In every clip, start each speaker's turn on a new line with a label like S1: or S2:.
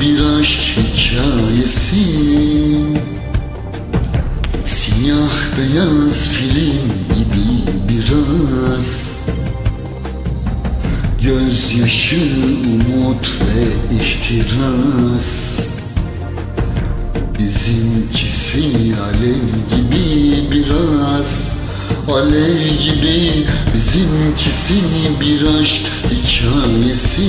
S1: bir aşk hikayesi. Siyah beyaz film gibi biraz. Gözyaşı, umut ve ihtiras. Bizimkisi alev gibi biraz. Alev gibi bizimkisi bir aşk hikayesi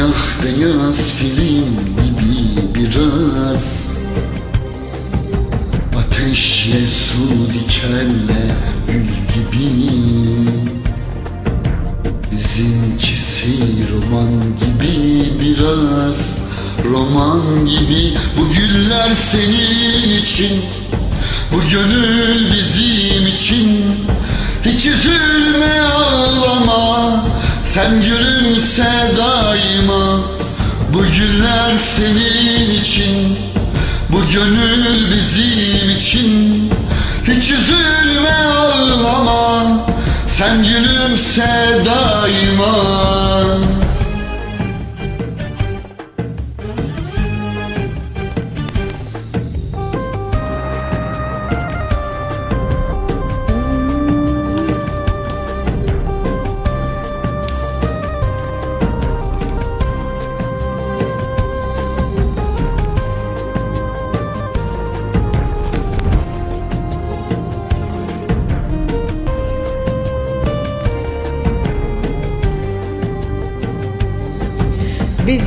S1: Siyah beyaz film gibi biraz. Ateşle su dikenle gül gibi. Bizimkisi roman gibi biraz. Roman gibi bu güller senin için. Bu gönül bizim için. Hiç üzülme ağlama Sen gülümse daima Bu güller senin için. Bu gönül bizim için. Hiç üzülme ağlama Sen gülümse daima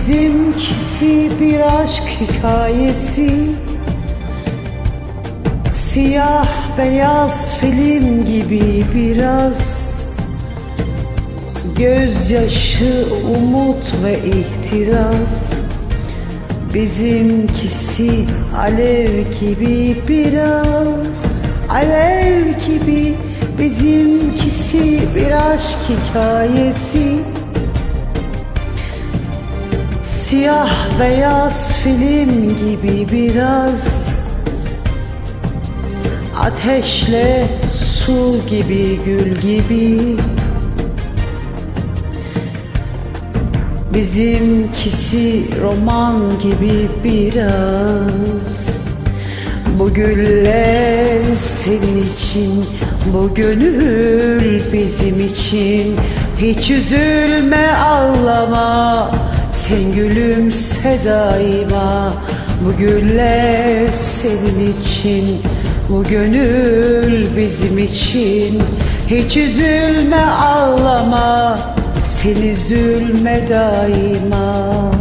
S2: Bizimkisi bir aşk hikayesi. Siyah beyaz film gibi biraz. Gözyaşı, umut ve ihtiras. Bizimkisi alev gibi biraz. Alev gibi bizimkisi bir aşk hikayesi Siyah beyaz film gibi biraz. Ateşle su gibi gül gibi. Bizimkisi roman gibi biraz. Bu güller senin için Bu gönül bizim için. Hiç üzülme ağlama Sen gülümse daima Bu güller senin için. Bu gönül bizim için. Hiç üzülme ağlama. Sen üzülme daima